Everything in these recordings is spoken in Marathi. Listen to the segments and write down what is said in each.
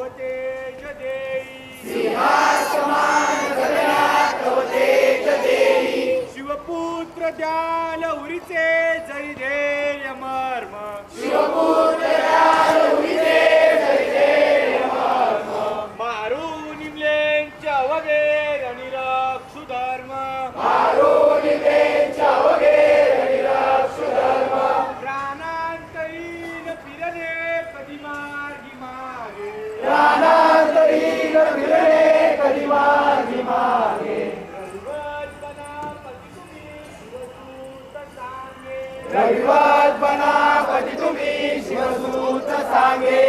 कवतेच शिवपुत्र द्याल उरीचे जरी दे रविवार बना पती तुम्ही शिवसूत सांगे.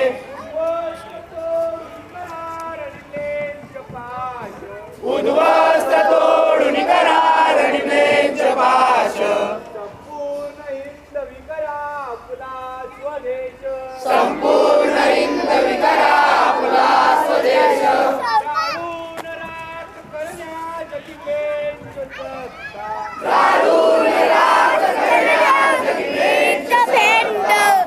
गोष्ट तोडून करा रडलेंच्या पाश. संपूर्ण हिंदवी करा आपला स्वदेश संपूर्ण हिंदवी करा आपला स्वदेश राहून राख करण्या जगिलेंचं सत्ता.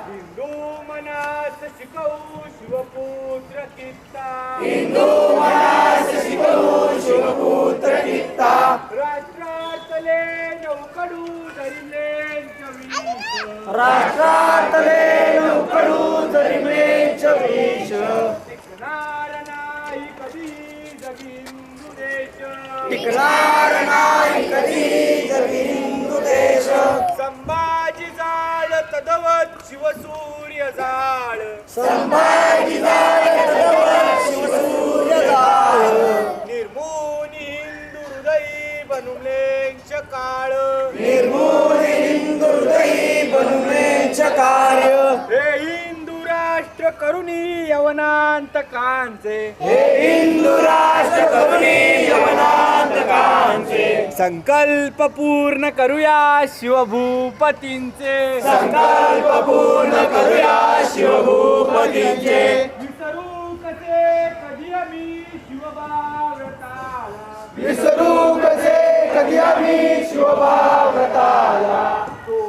हिंदू मनास शिकवू शिवपुत्र कित्ता हिंदू मनास शिकवू शिवपुत्र कित्ता राष्ट्रातले नौकडू. राष्ट्रातले नौकडू जरिमेच विष टिकणार नाही कधी जगिंदू देश टिकणार नाही कधी निर्मोनी हिंदू हृदयी बनुलेंच काळ निर्मूल हिंदू हृदयी बनवेच कार्य हे हिंदू राष्ट्र करुणी यवनांत कांचे हे हिंदू राष्ट्र करुणी यवनांतकांचे संकल्प पूर्ण करूया शिवभूपतींचे. संकल्प पूर्ण करूया शिवभूपतींचे. विसरू कसे कधी आम्ही शिवभाव्रताला विसरू कसे कधी आम्ही शिवभाव्रताला